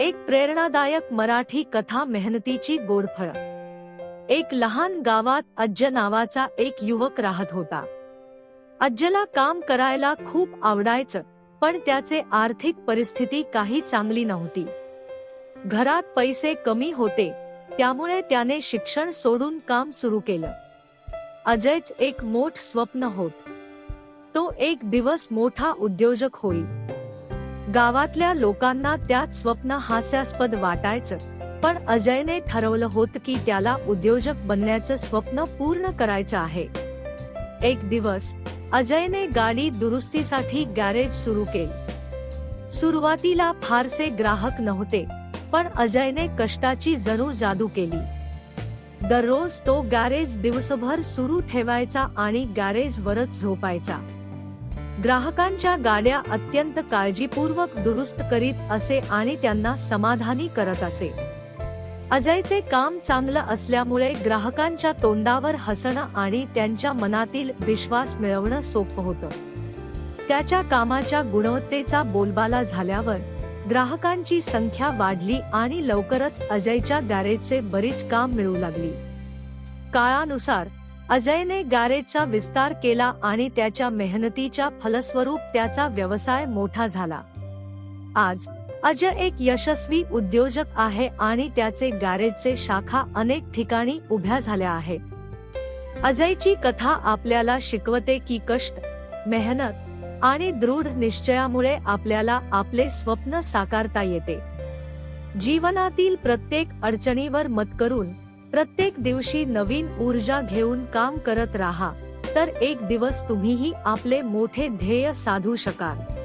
एक प्रेरणादायक मराठी कथा मेहनतीची गोडफळ. एक लहान गावात अज्ज नावाचा एक युवक राहत होता. अज्जला काम करायला खूप आवडायचं पण त्याचे आर्थिक परिस्थिती काही चांगली नव्हती. घरात पैसे कमी होते त्यामुळे त्याने शिक्षण सोडून काम सुरू केलं. अजयच एक मोठ स्वप्न होत. तो एक दिवस मोठा उद्योजक होईल गावातल्या लोकांना त्यात स्वप्न हास्यास्पद वाटायचं. पण अजयने ठरवलं होतं की त्याला उद्योजक बनण्याचं स्वप्न पूर्ण करायचं आहे. एक दिवस अजयने गाडी दुरुस्तीसाठी गॅरेज सुरू केले. सुरुवातीला फारसे ग्राहक नव्हते पण अजयने कष्टाची जरूर जादू केली. दररोज तो गॅरेज दिवसभर सुरू ठेवायचा आणि गॅरेजवरच झोपायचा. ग्राहकांच्या गाड्या अत्यंत काळजीपूर्वक दुरुस्त करीत असे आणि त्यांना समाधानी करत असे. अजयचे काम चांगलं असल्यामुळे ग्राहकांच्या तोंडावर हसणं आणि त्यांच्या मनातील विश्वास मिळवणं सोपं होतं. त्याच्या कामाच्या गुणवत्तेचा बोलबाला झाल्यावर ग्राहकांची संख्या वाढली आणि लवकरच अजयच्या गॅरेजचे बरीच काम मिळू लागली. काळानुसार अजयने गॅरेजचा विस्तार केला आणि त्याच्या मेहनतीच्या फलस्वरूप त्याचा व्यवसाय मोठा झाला. आज अजय एक यशस्वी उद्योजक आहे आणि त्याचे गॅरेजचे शाखा अनेक ठिकाणी उभ्या झाल्या आहेत. अजयची कथा आपल्याला शिकवते की कष्ट मेहनत आणि दृढ निश्चयामुळे आपल्याला आपले स्वप्न साकारता येते. जीवनातील प्रत्येक अडचणीवर मत करून प्रत्येक दिवशी नवीन ऊर्जा घेऊन काम करत राहा. तर एक दिवस तुम्हीही आपले मोठे ध्येय साधू शकाल.